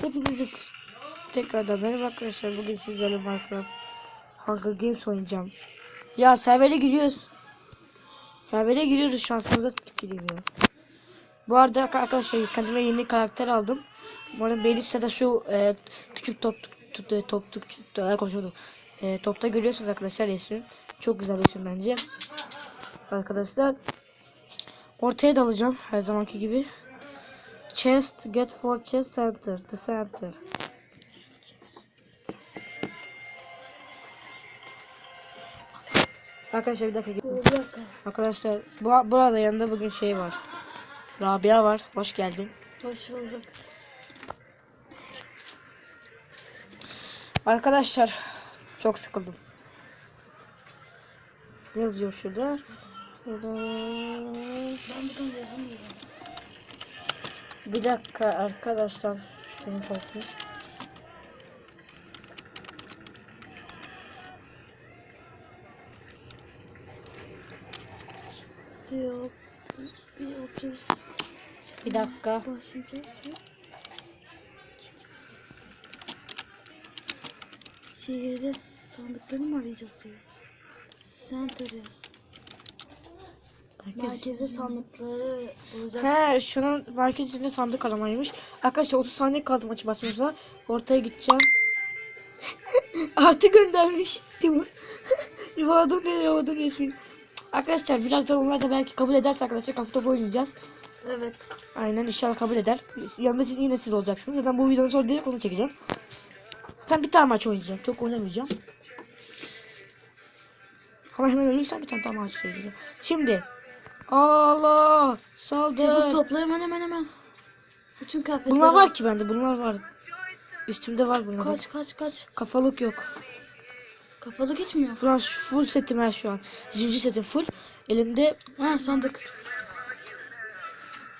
Hepinize tekrardan merhaba arkadaşlar. Bugün sizlerle Minecraft Hunger Games oynayacağım. Ya servere giriyoruz. Servere giriyoruz şansımıza tükürüyor. Bu arada arkadaşlar kendime yeni karakter aldım. Umarım beğenirse de şu e, küçük top top top top top konuşuyordum. E, topta görüyorsunuz arkadaşlar resmi. Çok güzel resim bence. Arkadaşlar ortaya dalacağım her zamanki gibi. Chest, get for chest center, the center. Arkadaşlar bir dakika. Bir dakika. Arkadaşlar bu burada yanında bugün şey var. Rabia var. Hoş geldin. Hoş bulduk. Arkadaşlar çok sıkıldım. Ne yazıyor şurada? Şurada. Ben buradan yazamıyorum. Bir dakika arkadaşlar. Benim korkmuş. Diyor. Bir otuz. Bir dakika. Başlayacağız. Şehirde sandıkları mı arayacağız diyor. Center yaz. Merkeze sandıkları bulacağız. He şunun merkezinde sandık aramaymış. Arkadaşlar 30 saniye kaldı maçı basmamıza. Ortaya gideceğim. Artı göndermiş Timur. Rivadın ne Rivadın resmi. Arkadaşlar birazdan onlar da belki kabul ederse arkadaşlar topu oynayacağız. Evet. Aynen inşallah kabul eder. Yanında siz yine siz olacaksınız. Zaten bu videonun sonra direkt onu çekeceğim. Ben bir tane maç oynayacağım. Çok oynamayacağım. Ama hemen ölürsem bir tane daha maç oynayacağım. Şimdi. Allah saldır. Çabuk topla hemen hemen hemen. Bütün kıyafetleri. Bunlar var ki bende. Bunlar var. Üstümde var bunlar. Kaç kaç kaç. Kafalık yok. Kafalık hiç mi yok? Şu an full setim her şu an. Zincir setim full. Elimde Ha sandık.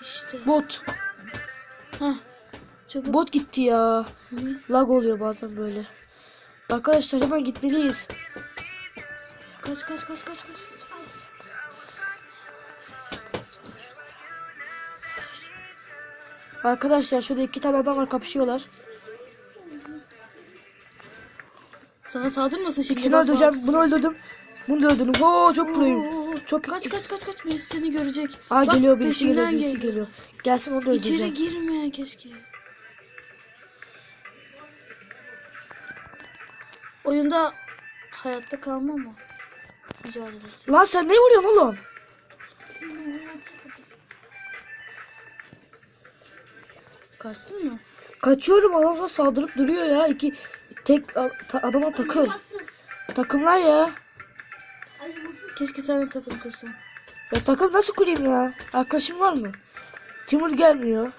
İşte. bot. Ha. Çabuk. Bot gitti ya. Hı. Lag oluyor bazen böyle. Arkadaşlar hemen gitmeliyiz. Kaç kaç kaç kaç kaç. Arkadaşlar şurada iki tane adam var kapışıyorlar. Sana saldırmasın şimdi. İkisini öldüreceğim. Bunu öldürdüm. Bunu da öldürdüm. Oo çok proyum. Çok kaç kaç kaç kaç birisi seni görecek. Aa Bak, geliyor birisi geliyor birisi geliyor. Gelsin onu da öldüreceğim. İçeri girme keşke. Oyunda hayatta kalma mı? Mücadelesi. Lan sen ne vuruyorsun oğlum? Kaçtın mı? Kaçıyorum adam sana saldırıp duruyor ya. İki tek a- ta- adama takım. Takımlar ya. Keşke sen de takım kursan. Ya takım nasıl kurayım ya? Arkadaşım var mı? Timur gelmiyor.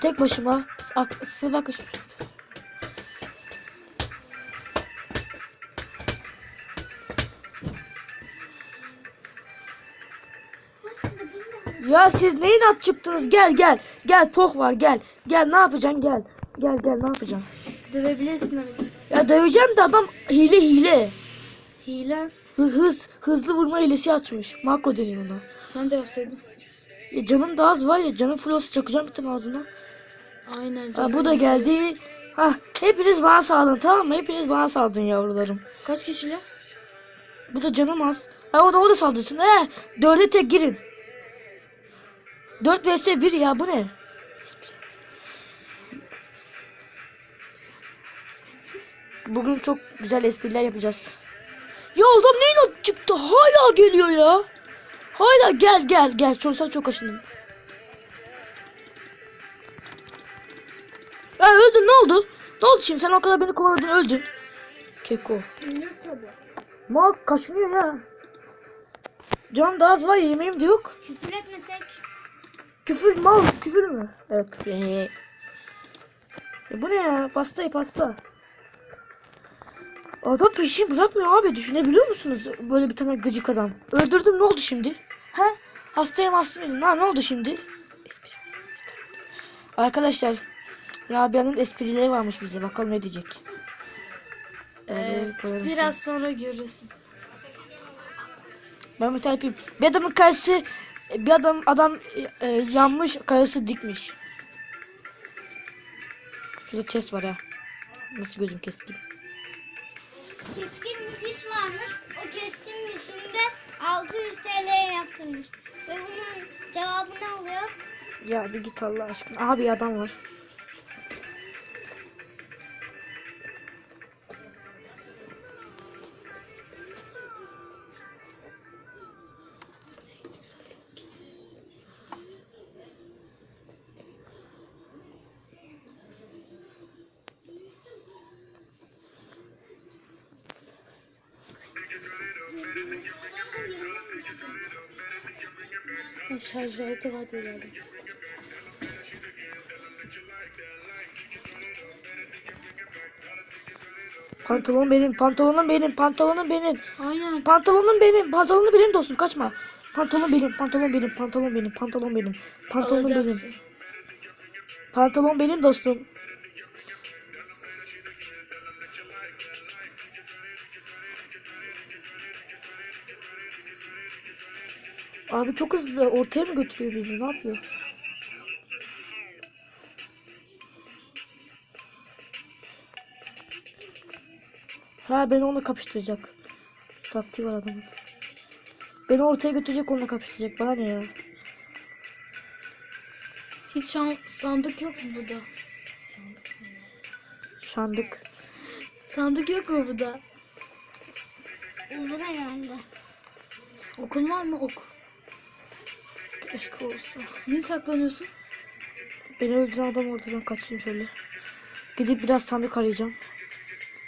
Tek başıma. Sırf arkadaşım. Ya siz neyin at çıktınız? Gel gel. Gel poh var gel. Gel ne yapacaksın gel. Gel gel ne yapacaksın? Dövebilirsin evet. Ya döveceğim de adam hile hile. Hile. Hız, hız hızlı vurma hilesi açmış. Makro deniyor ona. Sen de yapsaydın. Ya canım da az var ya canım full olsa çakacağım tane ağzına. Aynen. Ha, canım. bu da geldi. Ha hepiniz bana saldın tamam mı? Hepiniz bana saldın yavrularım. Kaç kişiyle? Bu da canım az. Ha o da o da saldırsın. He dörde tek girin. 4 vs 1 ya bu ne? Bugün çok güzel espriler yapacağız. Ya adam neyle çıktı? Hala geliyor ya. Hala gel gel gel. Çok sen çok aşındın. Ya öldün ne oldu? Ne oldu şimdi? Sen o kadar beni kovaladın öldün. Keko. Mal kaşınıyor ya. Can da az var yemeğim de yok. Küfür etmesek. Küfür mal küfür mü? Evet küfür. Ee. E bu ne ya? Pasta pasta. Adam peşini bırakmıyor abi. Düşünebiliyor musunuz? Böyle bir tane gıcık adam. Öldürdüm ne oldu şimdi? He? Hastayım hastayım. Ha ne oldu şimdi? Arkadaşlar Rabia'nın esprileri varmış bize. Bakalım ne diyecek. Koyalım şimdi. Biraz sonra görürsün. Ben bir tane yapayım. Bir adamın karısı bir adam adam e, e, yanmış karısı dikmiş. Şurada chest var ha. Nasıl gözüm keskin. Keskin bir diş varmış. O keskin dişinde 600 TL yaptırmış. Ve bunun cevabı ne oluyor? Ya bir git Allah aşkına. Aha bir adam var. Şarj aleti var diye geldim. Pantolon benim, pantolonum benim, pantolonum benim. Aynen. Pantolonum benim, pantolonum benim dostum kaçma. Pantolon benim, pantolon benim, pantolon benim, pantolon benim, pantolon benim. Pantolon benim dostum. Abi çok hızlı ortaya mı götürüyor bizi ne yapıyor? Ha beni onunla kapıştıracak. Taktiği var adamın. Beni ortaya götürecek onunla kapıştıracak. Bana ne ya? Hiç şan- sandık yok mu burada? Şandık. Sandık yok mu burada? Olur herhalde. Okun var mı? Ok. Keşke olsa. Niye saklanıyorsun? Beni öldüren adam orada ben kaçayım şöyle. Gidip biraz sandık arayacağım.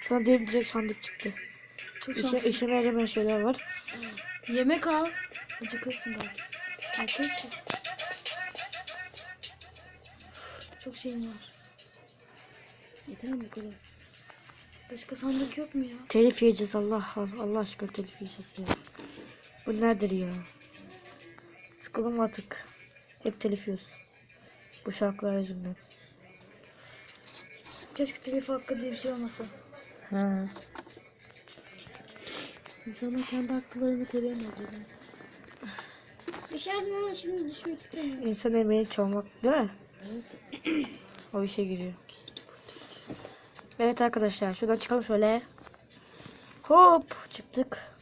Sana direkt, direkt sandık çıktı. Çok İşe, şanslısın. işime yaramayan şeyler var. Yemek al. Acıkırsın belki. Acıkırsın. Çok şeyim var. Yeter mi bu kadar? Başka sandık yok mu ya? Telif yiyeceğiz Allah Allah aşkına telif yiyeceğiz ya. Bu nedir ya? Sıkıldım artık. Hep telif yiyoruz. Bu şarkılar yüzünden. Keşke telif hakkı diye bir şey olmasa. Ha. İnsanlar kendi haklarını koruyamaz. Düşerdim ama şimdi düşmek istemiyorum. İnsan emeğini çalmak değil mi? o işe giriyor. Evet arkadaşlar şuradan çıkalım şöyle. Hop çıktık.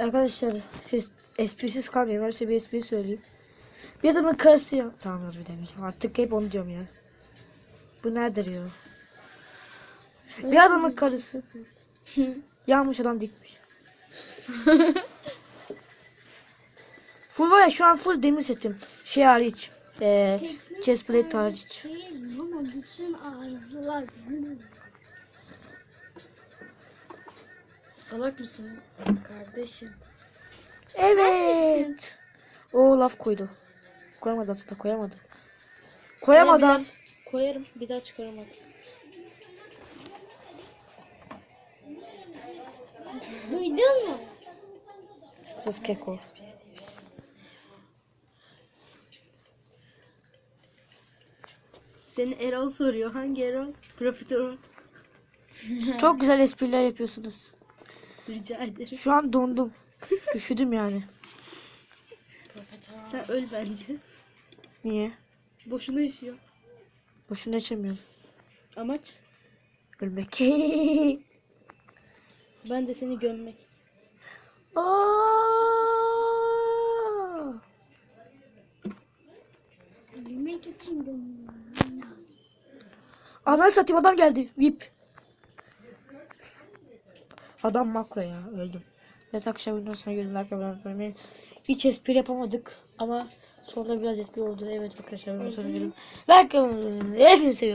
Arkadaşlar siz esprisiz kalmayın. Ben size bir espri söyleyeyim. Bir adamın karısı ya. Tamam dur bir demeyeceğim. Artık hep onu diyorum ya. Bu nedir ya? Bir adamın karısı. Yanmış adam dikmiş. full var ya şu an full demir setim. Şey hariç. Ee, chestplate hariç. Ama bütün arızalar Salak mısın? Kardeşim. Evet. O laf koydu. Koyamadı aslında koyamadı. Koyamadan. Koyarım. Bir daha çıkaramaz. Duydun mu? Sus keko. Seni Erol soruyor. Hangi Erol? Profiterol. Çok güzel espriler yapıyorsunuz. Rica ederim. Şu an dondum. Üşüdüm yani. Sen öl bence. Niye? Boşuna yaşıyor. Boşuna içemiyorum. Amaç? Ölmek. Ben de seni gömmek. Aa! Bilmek için görmem lazım. Ananı satayım adam geldi. Vip. Adam makro ya öldüm. Evet akşam videonun sonuna gelin. Olmayı. Hiç espri yapamadık ama sonunda biraz espri oldu. Evet arkadaşlar videonun sonuna gelin. Like olmayı. Hepinizi seviyorum.